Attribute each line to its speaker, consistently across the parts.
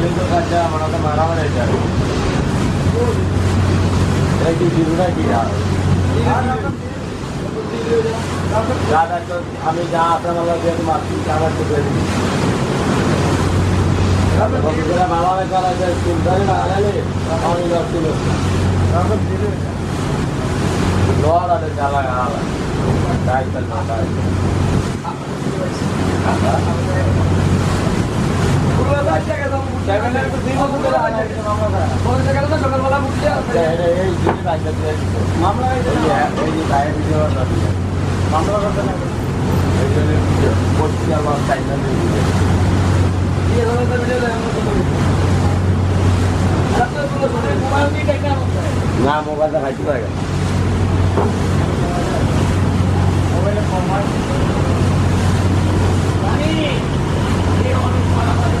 Speaker 1: কলিঙ্গ কাজে আমার তো মারামারি এটা এটা কি দিবনা কি দাদা তো আমি যা আপনার মালা দিয়ে মারছি দাদা তো বন্ধুরা মালা করা যায় চিন্তাই না আমি যাচ্ছিল আরে জ্বালা আলা তাই তাই তাই
Speaker 2: সকালবেলা মুখে
Speaker 1: এই জিনিস রাখতে দিয়ে
Speaker 2: মামলা করতে না
Speaker 1: এই জন্য মোবাইলটা খাইতে পারে
Speaker 2: মোবাইলে কম হয় জানি এই অনেক মারামারি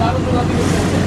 Speaker 2: দারুণ